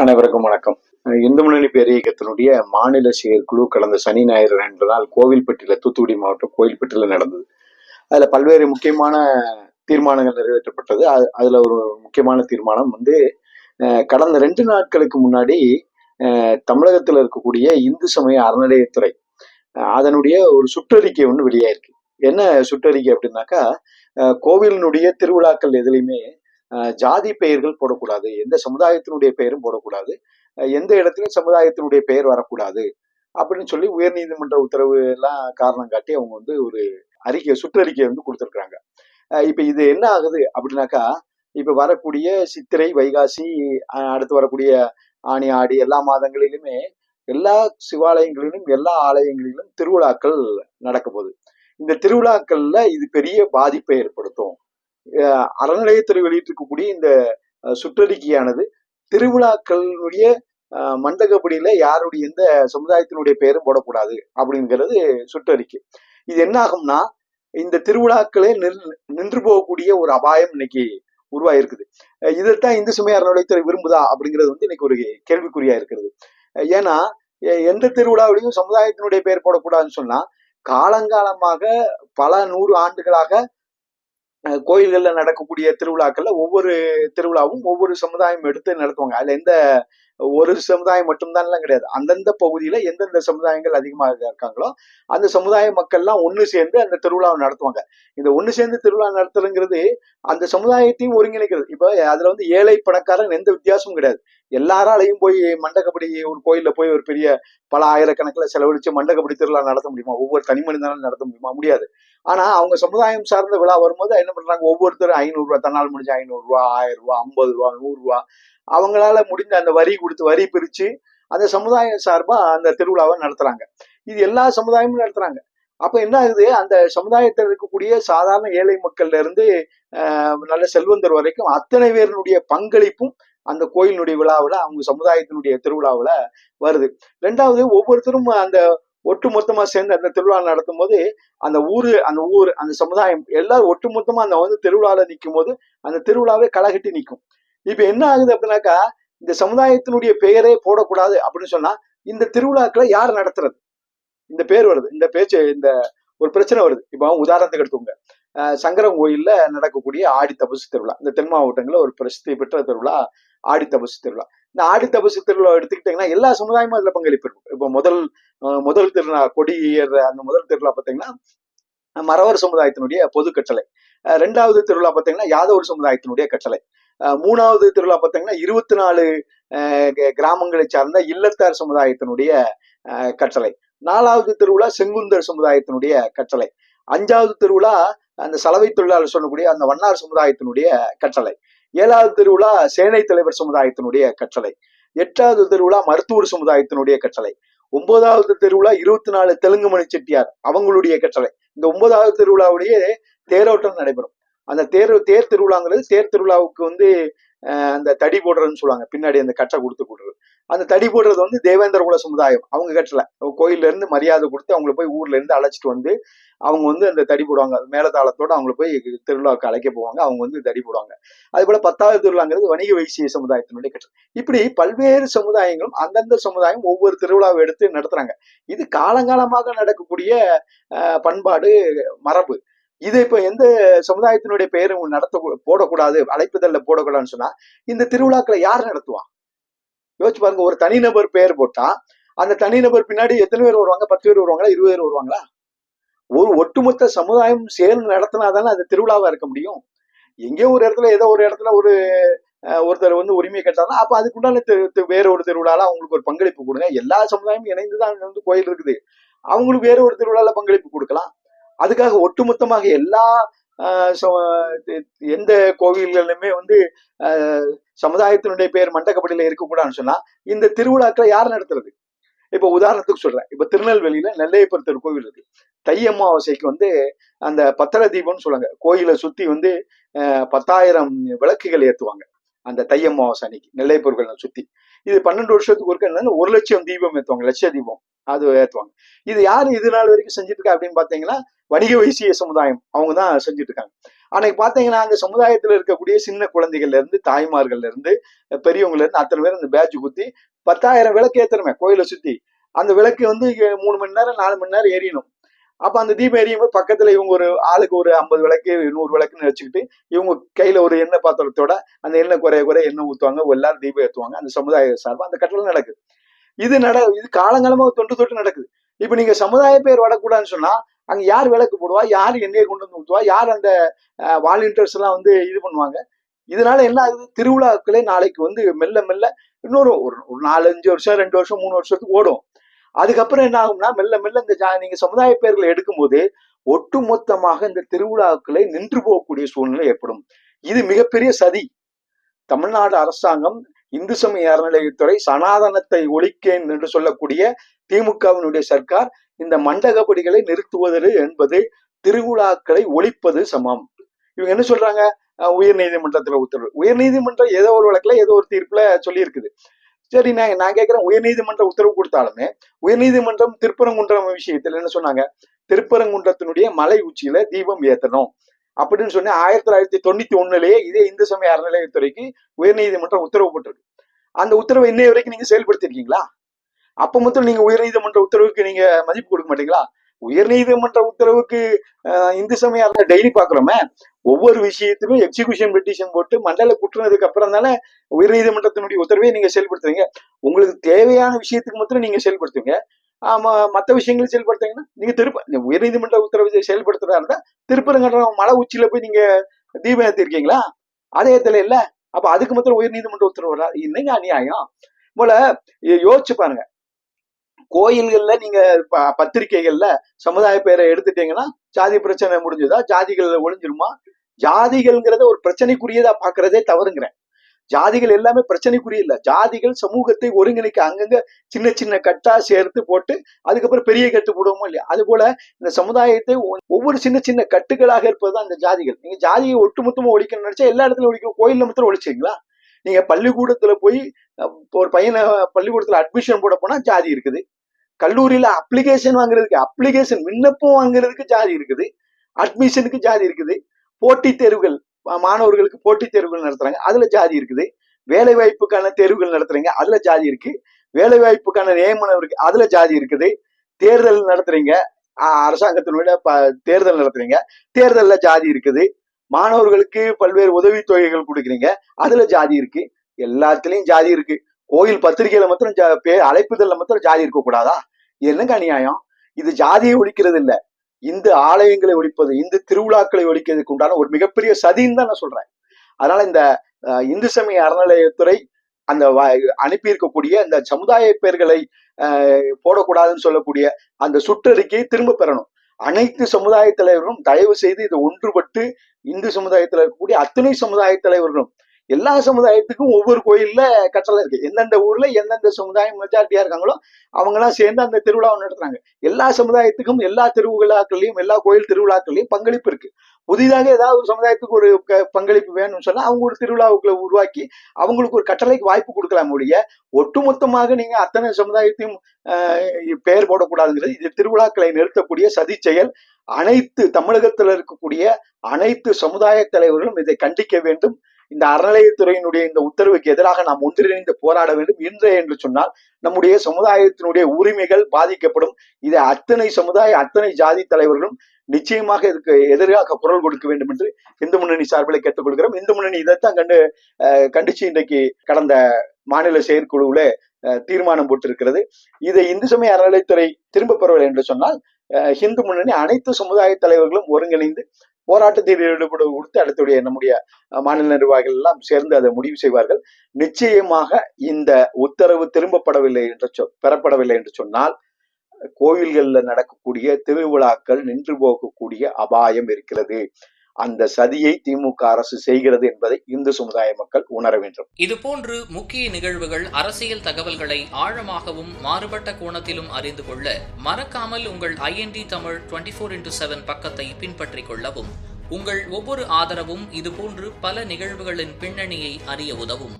அனைவருக்கும் வணக்கம். இந்து முன்னணி பேர் இயக்கத்தினுடைய மாநில செயற்குழு கடந்த சனி ஞாயிறு ரெண்டு நாள் கோவில்பட்டியில தூத்துக்குடி மாவட்டம் கோவில்பட்டியில நடந்தது. அதுல பல்வேறு முக்கியமான தீர்மானங்கள் நிறைவேற்றப்பட்டது. அது- அதுல ஒரு முக்கியமான தீர்மானம் வந்து கடந்த ரெண்டு நாட்களுக்கு முன்னாடி தமிழகத்தில் தமிழகத்துல இருக்கக்கூடிய இந்து சமய அறநிலையத்துறை அதனுடைய ஒரு சுற்றறிக்கை ஒன்று வெளியாயிருக்கு. என்ன சுற்றறிக்கை அப்படின்னாக்கா கோவிலினுடைய திருவிழாக்கள் எதுலையுமே ஜாதி பெயர்கள் போடக்கூடாது எந்த சமுதாயத்தினுடைய பெயரும் போடக்கூடாது எந்த இடத்துலையும் சமுதாயத்தினுடைய பெயர் வரக்கூடாது அப்படின்னு சொல்லி உயர்நீதிமன்ற உத்தரவு எல்லாம் காரணம் காட்டி அவங்க வந்து ஒரு அறிக்கை சுற்றறிக்கை வந்து கொடுத்துருக்குறாங்க. இப்போ இது என்ன ஆகுது அப்படின்னாக்கா இப்போ வரக்கூடிய சித்திரை வைகாசி அடுத்து வரக்கூடிய ஆணி ஆடி எல்லா மாதங்களிலுமே எல்லா சிவாலயங்களிலும் எல்லா ஆலயங்களிலும் திருவிழாக்கள் நடக்க போகுது. இந்த திருவிழாக்கள்ல இது பெரிய பாதிப்பை ஏற்படுத்தும். அறநிலையத்துறை வெளியிட்டிருக்கக்கூடிய இந்த சுற்றறிக்கையானது திருவிழாக்களுடைய அஹ், மண்டகப்படியில யாருடைய எந்த சமுதாயத்தினுடைய பெயரும் போடக்கூடாது அப்படிங்கிறது சுற்றறிக்கை. இது என்ன ஆகும்னா இந்த திருவிழாக்களே நின்று நின்று போகக்கூடிய ஒரு அபாயம் இன்னைக்கு உருவாயிருக்குது. இதைத்தான் இந்து சமய அறநிலையத்துறை விரும்புதா அப்படிங்கிறது வந்து இன்னைக்கு ஒரு கேள்விக்குறியா இருக்கிறது. ஏன்னா எ- எந்த திருவிழாவிலையும் சமுதாயத்தினுடைய பெயர் போடக்கூடாதுன்னு சொன்னா காலங்காலமாக பல நூறு ஆண்டுகளாக கோயில்கள்ல நடக்கக்கூடிய திருவிழாக்கள்ல ஒவ்வொரு திருவிழாவும் ஒவ்வொரு சமுதாயம் எடுத்து நடத்துவாங்க. அதுல எந்த ஒரு சமுதாயம் மட்டும்தான்லாம் கிடையாது. அந்தந்த பகுதியில எந்தெந்த சமுதாயங்கள் அதிகமாக இருக்காங்களோ அந்த சமுதாய மக்கள்லாம் ஒன்று சேர்ந்து அந்த திருவிழாவை நடத்துவாங்க. இந்த ஒன்று சேர்ந்து திருவிழா நடத்துறதுங்கிறது அந்த சமுதாயத்தையும் ஒருங்கிணைக்கிறது. இப்ப அதுல வந்து ஏழை பணக்காரன் எந்த வித்தியாசமும் கிடையாது. எல்லாராலையும் போய் மண்டகப்படி ஒரு கோயிலில் போய் ஒரு பெரிய பல ஆயிரக்கணக்கில் செலவழிச்சு மண்டகப்படி திருவிழா நடத்த முடியுமா? ஒவ்வொரு தனி மனிதனாலும் நடத்த முடியுமா? முடியாது. ஆனா அவங்க சமுதாயம் சார்ந்த விழா வரும்போது என்ன பண்றாங்க? ஒவ்வொருத்தரும் ஐநூறுரூவா தன்னால் முடிஞ்ச ஐநூறுரூவா ஆயிரம் ரூபா ஐம்பது ரூபா நூறுரூவா அவங்களால முடிஞ்ச அந்த வரி கொடுத்து வரி பிரிச்சு அந்த சமுதாயம் சார்பா அந்த திருவிழாவை நடத்துறாங்க. இது எல்லா சமுதாயமும் நடத்துறாங்க. அப்ப என்ன ஆகுது? அந்த சமுதாயத்தில் இருக்கக்கூடிய சாதாரண ஏழை மக்கள்ல இருந்து ஆஹ், நல்ல செல்வந்தர் வரைக்கும் அத்தனை பேருடைய பங்களிப்பும் அந்த கோயிலினுடைய விழாவில் அவங்க சமுதாயத்தினுடைய திருவிழாவில் வருது. ரெண்டாவது ஒவ்வொருத்தரும் அந்த ஒட்டு மொத்தமா சேர்ந்து அந்த திருவிழா நடத்தும் போது அந்த ஊரு அந்த ஊர் அந்த சமுதாயம் எல்லாரும் ஒட்டு மொத்தமா அந்த வந்து திருவிழால நிற்கும் போது அந்த திருவிழாவே களைகட்டி நிற்கும் இப்ப என்ன ஆகுது அப்படின்னாக்கா இந்த சமுதாயத்தினுடைய பெயரே போடக்கூடாது அப்படின்னு சொன்னா இந்த திருவிழாக்களை யார் நடத்துறது? இந்த பேர் வருது. இந்த பேச்சு இந்த ஒரு பிரச்சனை வருது. இப்போ உதாரணத்துக்கு எடுத்துக்கோங்க. சங்கரன் கோயில்ல நடக்கக்கூடிய ஆடி தபசு திருவிழா. இந்த தென் மாவட்டங்களில் ஒரு பிரசித்தி பெற்ற திருவிழா ஆடி தபசு திருவிழா. இந்த ஆடி தபசு திருவிழா எடுத்துக்கிட்டீங்கன்னா எல்லா சமுதாயமும் அதுல பங்களிப்பு இருக்கும். இப்போ முதல் முதல் திருவிழா கொடி ஏற அந்த முதல் திருவிழா பார்த்தீங்கன்னா மறவர் சமுதாயத்தினுடைய பொது கட்டளை. ரெண்டாவது திருவிழா பார்த்தீங்கன்னா யாதவர் சமுதாயத்தினுடைய கட்டளை. மூணாவது திருவிழா பார்த்தீங்கன்னா இருபத்தி நாலு கிராமங்களை சார்ந்த இல்லத்தார் சமுதாயத்தினுடைய அஹ், கட்டளை. நாலாவது திருவிழா செங்குந்தர் சமுதாயத்தினுடைய கட்டளை. அஞ்சாவது திருவிழா அந்த சலவை தொழிலாளர் சொல்லக்கூடிய அந்த வண்ணார் சமுதாயத்தினுடைய கட்டளை. ஏழாவது திருவிழா சேனை தலைவர் சமுதாயத்தினுடைய கட்டளை. எட்டாவது திருவிழா மருத்துவர் சமுதாயத்தினுடைய கட்டளை. ஒன்பதாவது திருவிழா இருபத்தி நாலு தெலுங்கு மணி செட்டியார் அவங்களுடைய கட்டளை. இந்த ஒன்பதாவது திருவிழாவுடைய தேரோட்டம் நடைபெறும். அந்த தேர் தேர் திருவிழாங்கிறது தேர் திருவிழாவுக்கு வந்து அந்த தடி போடுறதுன்னு சொல்லுவாங்க. பின்னாடி அந்த கட்டை கொடுத்து கொடுறது அந்த தடி போடுறது வந்து தேவேந்திர குல சமுதாயம். அவங்க கட்டல. கோயில்ல இருந்து மரியாதை கொடுத்து அவங்கள போய் ஊர்ல இருந்து அழைச்சிட்டு வந்து அவங்க வந்து அந்த தடி போடுவாங்க. மேலதாளத்தோட அவங்கள போய் திருவிழாவுக்கு அழைக்க போவாங்க. அவங்க வந்து தடி போடுவாங்க. அது போல பத்தாவது திருவிழாங்கிறது வணிக வைசிய சமுதாயத்தினுடைய கட்டளை. இப்படி பல்வேறு சமுதாயங்களும் அந்தந்த சமுதாயம் ஒவ்வொரு திருவிழாவை எடுத்து நடத்துறாங்க. இது காலங்காலமாக நடக்கக்கூடிய பண்பாடு மரபு. இது இப்ப எந்த சமுதாயத்தினுடைய பெயரும் நடத்த போடக்கூடாது அழைப்புதல்ல போடக்கூடாதுன்னு சொன்னா இந்த திருவிழாக்களை யார் நடத்துவா? யோசிச்சு பாருங்க ஒரு தனிநபர் பெயர் போட்டா அந்த தனிநபர் பின்னாடி எத்தனை பேர் வருவாங்க? பத்து பேர் வருவாங்களா? இருபது பேர் வருவாங்களா? ஒரு ஒட்டுமொத்த சமுதாயம் சேர்ந்து நடத்தினாதானே அது திருவிழாவா இருக்க முடியும்? எங்கேயோ ஒரு இடத்துல ஏதோ ஒரு இடத்துல ஒரு ஒருத்தர் வந்து உரிமை கேட்டாருன்னா அப்ப அதுக்குண்டான வேற ஒரு திருவிழால அவங்களுக்கு ஒரு பங்களிப்பு கொடுங்க. எல்லா சமுதாயமும் இணைந்து தான் வந்து கோயில் இருக்குது. அவங்களுக்கு வேற ஒரு திருவிழால பங்களிப்பு கொடுக்கலாம். அதுக்காக ஒட்டுமொத்தமாக எல்லா ஆஹ் ச- எந்த கோவில்களிலுமே வந்து ஆஹ் சமுதாயத்தினுடைய பேர் மண்டக்கப்படியில் இருக்கக்கூடாதுன்னு சொன்னா இந்த திருவிழாக்களை யார் நடத்துறது? இப்ப உதாரணத்துக்கு சொல்றேன். இப்ப திருநெல்வேலியில நெல்லையப்பர் திருக்கோவில் இருக்கு. தை அமாவாசைக்கு வந்து அந்த பத்தர தீபம்னு சொல்லுவாங்க. கோயிலை சுத்தி வந்து ஆஹ் பத்தாயிரம் விளக்குகள் ஏத்துவாங்க. அந்த தை அமாவாசை அன்னைக்கு நெல்லையப்பர் கோயிலை சுத்தி. இது பன்னெண்டு வருஷத்துக்கு ஒருக்க ஒரு லட்சம் தீபம் ஏற்றுவாங்க லட்ச தீபம். அது ஏற்றுவாங்க இது யார் இது நாள் வரைக்கும் செஞ்சுட்டு இருக்கா அப்படின்னு பாத்தீங்கன்னா வணிக வைசிய சமுதாயம் அவங்க தான் செஞ்சுட்டு இருக்காங்க அன்னைக்கு பாத்தீங்கன்னா அந்த சமுதாயத்துல இருக்கக்கூடிய சின்ன குழந்தைகள்ல இருந்து தாய்மார்கள்ல இருந்து பெரியவங்கல இருந்து அத்தனை பேர் அந்த பேட்ச் குத்தி பத்தாயிரம் விளக்கு ஏத்துறமே கோயிலை சுத்தி. அந்த விளக்கு வந்து மூணு மணி நேரம் நாலு மணி நேரம் எரியணும் அப்ப அந்த தீபம் எரியும் போது பக்கத்துல இவங்க ஒரு ஆளுக்கு ஒரு ஐம்பது விளக்கு நூறு விளக்குன்னு வச்சுக்கிட்டு இவங்க கையில ஒரு எண்ணெய் பாத்திரத்தோட அந்த எண்ணெய் குறைய குறைய எண்ணெய் ஊத்துவாங்க எல்லாரும் தீபம் ஏத்துவாங்க அந்த சமுதாய சார்பா அந்த கட்டளை நடக்குது. இது நட இது காலங்காலமா தொன்று தொட்டு நடக்குது. இப்ப நீங்க சமுதாய பேர் வரக்கூடாதுன்னு சொன்னா அங்க யார் விளக்கு போடுவா? யார் எண்ணெயை கொண்டு வந்து ஊற்றுவா யார் அந்த வாலண்டியர்ஸ் எல்லாம் வந்து இது பண்ணுவாங்க? இதனால என்ன ஆகுது? திருவிழாக்களே நாளைக்கு வந்து மெல்ல மெல்ல இன்னொரு ஒரு ஒரு நாலஞ்சு வருஷம் ரெண்டு வருஷம் மூணு வருஷத்துக்கு ஓடும். அதுக்கப்புறம் என்ன ஆகும்னா மெல்ல மெல்ல இந்த நீங்க சமுதாய பேர்களை எடுக்கும்போது ஒட்டுமொத்தமாக இந்த திருவிழாக்களை நின்று போகக்கூடிய சூழ்நிலை ஏற்படும். இது மிகப்பெரிய சதி. தமிழ்நாடு அரசாங்கம் இந்து சமய அறநிலையத்துறை சனாதனத்தை ஒழிக்கேன் என்று சொல்லக்கூடிய திமுகவினுடைய சர்க்கார் இந்த மண்டகப்படிகளை நிறுத்துவது என்பது திருவிழாக்களை ஒழிப்பது சமம். இவங்க என்ன சொல்றாங்க? உயர் நீதிமன்றத்துல உத்தரவு. உயர் நீதிமன்றம் ஏதோ ஒரு வழக்குல ஏதோ ஒரு தீர்ப்புல சொல்லி இருக்குது சரி நான் நான் கேட்கிறேன் உயர் நீதிமன்ற உத்தரவு கொடுத்தாலுமே உயர் நீதிமன்றம் திருப்பரங்குன்றம் விஷயத்துல என்ன சொன்னாங்க? திருப்பரங்குன்றத்தினுடைய மலை உச்சியில தீபம் ஏத்தணும். அப்படின்னு சொன்னி ஆயிரத்தி தொள்ளாயிரத்தி தொண்ணூத்தி ஒண்ணுலயே இதே இந்து சமய அறநிலையத்துறைக்கு உயர்நீதிமன்றம் உத்தரவு போட்டிருக்கு. அந்த உத்தரவை இன்னைய வரைக்கும் நீங்க செயல்படுத்திருக்கீங்களா? அப்ப மட்டும் நீங்க உயர்நீதிமன்ற உத்தரவுக்கு நீங்க மதிப்பு கொடுக்க மாட்டீங்களா? உயர்நீதிமன்ற உத்தரவுக்கு இந்து சமய டெய்லி பாக்குறோமே ஒவ்வொரு விஷயத்திலும் எக்ஸிகியூஷன் பெட்டிஷன் போட்டு மண்டல குற்றுனதுக்கு அப்புறம் தானே உயர்நீதிமன்றத்தினுடைய உத்தரவை நீங்க செயல்படுத்துறீங்க. உங்களுக்கு தேவையான விஷயத்துக்கு மட்டும் நீங்க செயல்படுத்துங்க ஆமா மற்ற விஷயங்களை செயல்படுத்துங்கன்னா நீங்க திருப்ப உயர்நீதிமன்ற உத்தரவை செயல்படுத்துறதா இருந்தா திருப்பரங்குன்றம் மலை உச்சியில போய் நீங்க தீபம் ஏத்திருக்கீங்களா? அதே இடத்துல இல்ல. அப்ப அதுக்கு மாத்திரம் உயர்நீதிமன்ற உத்தரவு வரா? இன்னைக்கு அநியாயம்? போல யோசிச்சு பாருங்க. கோயில்கள்ல நீங்க ப- சமுதாய பேரை எடுத்துட்டீங்கன்னா ஜாதி பிரச்சனை முடிஞ்சதா? ஜாதிகள் ஒழிஞ்சிருமா ஜாதிகள்ங்கிறத ஒரு பிரச்சனைக்குரியதா பாக்குறதே தவறுங்கிறேன். ஜாதிகள் எல்லாமே பிரச்சனைக்குரிய இல்ல. ஜாதிகள் சமூகத்தை ஒருங்கிணைக்க அங்கங்க சின்ன சின்ன கட்டா சேர்த்து போட்டு அதுக்கப்புறம் பெரிய கட்டு போடுவோமோ இல்லையா? அது போல இந்த சமுதாயத்தை ஒ- ஒவ்வொரு சின்ன சின்ன கட்டுகளாக இருப்பதுதான் இந்த ஜாதிகள். நீங்க ஜாதியை ஒட்டுமொத்தமா ஒழிக்கணும்னு நினைச்சா எல்லா இடத்துலயும் ஒழிக்க கோயில்ல மாத்திரம் ஒழிச்சிங்களா நீங்க பள்ளிக்கூடத்துல போய் ஒரு பையனை பள்ளிக்கூடத்துல அட்மிஷன் போட போனா ஜாதி இருக்குது. கல்லூரியில அப்ளிகேஷன் வாங்குறதுக்கு அப்ளிகேஷன் விண்ணப்பம் வாங்குறதுக்கு ஜாதி இருக்குது. அட்மிஷனுக்கு ஜாதி இருக்குது. போட்டித் தேர்வுகள் மாணவர்களுக்கு போட்டித் தேர்வுகள் நடத்துறாங்க. அதுல ஜாதி இருக்குது. வேலை வாய்ப்புக்கான தேர்வுகள் நடத்துறீங்க அதுல ஜாதி இருக்கு. வேலை வாய்ப்புக்கான நியமனம் இருக்கு அதுல ஜாதி இருக்குது. தேர்தல் நடத்துறீங்க அரசாங்கத்தினுடைய ப- தேர்தல் நடத்துறீங்க தேர்தல்ல ஜாதி இருக்குது. மாணவர்களுக்கு பல்வேறு உதவித்தொகைகள் கொடுக்குறீங்க அதுல ஜாதி இருக்கு. எல்லாத்துலயும் ஜாதி இருக்கு. கோயில் பத்திரிகையில மாத்திரம் பே- அழைப்புதல்ல மாத்திரம் ஜாதி இருக்க கூடாதா என்னங்க அநியாயம்? இது ஜாதியை ஒழிக்கிறது இல்ல. இந்து ஆலயங்களை ஒழிப்பது இந்து திருவிழாக்களை ஒழிக்கிறதுக்கு உண்டான ஒரு மிகப்பெரிய சதின்னு தான் நான் சொல்றேன். அதனால இந்த அஹ், இந்து சமய அறநிலையத்துறை அந்த வ- அனுப்பியிருக்கக்கூடிய அந்த சமுதாய பெயர்களை அஹ், போடக்கூடாதுன்னு சொல்லக்கூடிய அந்த சுற்றறிக்கையை திரும்ப பெறணும். அனைத்து சமுதாய தலைவர்களும் தயவு செய்து இதை ஒன்றுபட்டு இந்து சமுதாயத்தில் இருக்கக்கூடிய அத்தனை சமுதாய தலைவர்களும் எல்லா சமுதாயத்துக்கும் ஒவ்வொரு கோயில்ல கட்டளை இருக்கு. எந்தெந்த ஊர்ல எந்தெந்த சமுதாயம் மெஜாரிட்டியா இருக்காங்களோ அவங்க எல்லாம் சேர்ந்து அந்த திருவிழாவை நடத்துறாங்க. எல்லா சமுதாயத்துக்கும் எல்லா திருவிழாக்கள்லயும் எல்லா கோயில் திருவிழாக்கள்லயும் பங்களிப்பு இருக்கு. புதிதாக ஏதாவது ஒரு சமுதாயத்துக்கு ஒரு பங்களிப்பு வேணும்னு சொன்னா அவங்க ஒரு திருவிழாவுக்குள்ள உருவாக்கி அவங்களுக்கு ஒரு கட்டளைக்கு வாய்ப்பு கொடுக்கலாம் ஒழிய ஒட்டுமொத்தமாக நீங்க அத்தனை சமுதாயத்தையும் ஆஹ், பெயர் போடக்கூடாதுங்கிறது இது திருவிழாக்களை நிறுத்தக்கூடிய சதி செயல். அனைத்து தமிழகத்தில் இருக்கக்கூடிய அனைத்து சமுதாய தலைவர்களும் இதை கண்டிக்க வேண்டும். இந்த அறநிலையத்துறையினுடைய இந்த உத்தரவுக்கு எதிராக நாம் ஒன்றிணைந்து போராட வேண்டும். இன்றைய என்று சொன்னால் நம்முடைய சமுதாயத்தினுடைய உரிமைகள் பாதிக்கப்படும். இதை அத்தனை சமுதாய அத்தனை ஜாதி தலைவர்களும் நிச்சயமாக இதுக்கு எதிராக குரல் கொடுக்க வேண்டும் என்று இந்து முன்னணி சார்பில் கேட்டுக்கொள்கிறோம். இந்து முன்னணி இதைத்தான் கண்டு அஹ், கண்டிச்சு இன்றைக்கு கடந்த மாநில செயற்குழுவுல அஹ், தீர்மானம் போட்டிருக்கிறது. இதை இந்து சமய அறநிலைத்துறை திரும்ப பெறவில்லை என்று சொன்னால் அஹ், இந்து முன்னணி அனைத்து சமுதாய தலைவர்களும் ஒருங்கிணைந்து போராட்டத்தில் ஈடுபட கொடுத்து அடுத்துடைய நம்முடைய மாநில நிர்வாகிகள் எல்லாம் சேர்ந்து அதை முடிவு செய்வார்கள். நிச்சயமாக இந்த உத்தரவு திரும்பப்படவில்லை என்று சொ- பெறப்படவில்லை என்று சொன்னால் கோயில்களில் நடக்கக்கூடிய திருவிழாக்கள் நின்று போகக்கூடிய அபாயம் இருக்கிறது. அந்த சதியை திமுக அரசு செய்கிறது என்பதை இந்து சமுதாய மக்கள் உணர வேண்டும். இதுபோன்று முக்கிய நிகழ்வுகள் அரசியல் தகவல்களை ஆழமாகவும் மாறுபட்ட கோணத்திலும் அறிந்து கொள்ள மறக்காமல் உங்கள் IND Tamil twenty four into seven பக்கத்தை பின்பற்றிக் கொள்ளவும் உங்கள் ஒவ்வொரு ஆதரவும் இதுபோன்று பல நிகழ்வுகளின் பின்னணியை அறிய உதவும்.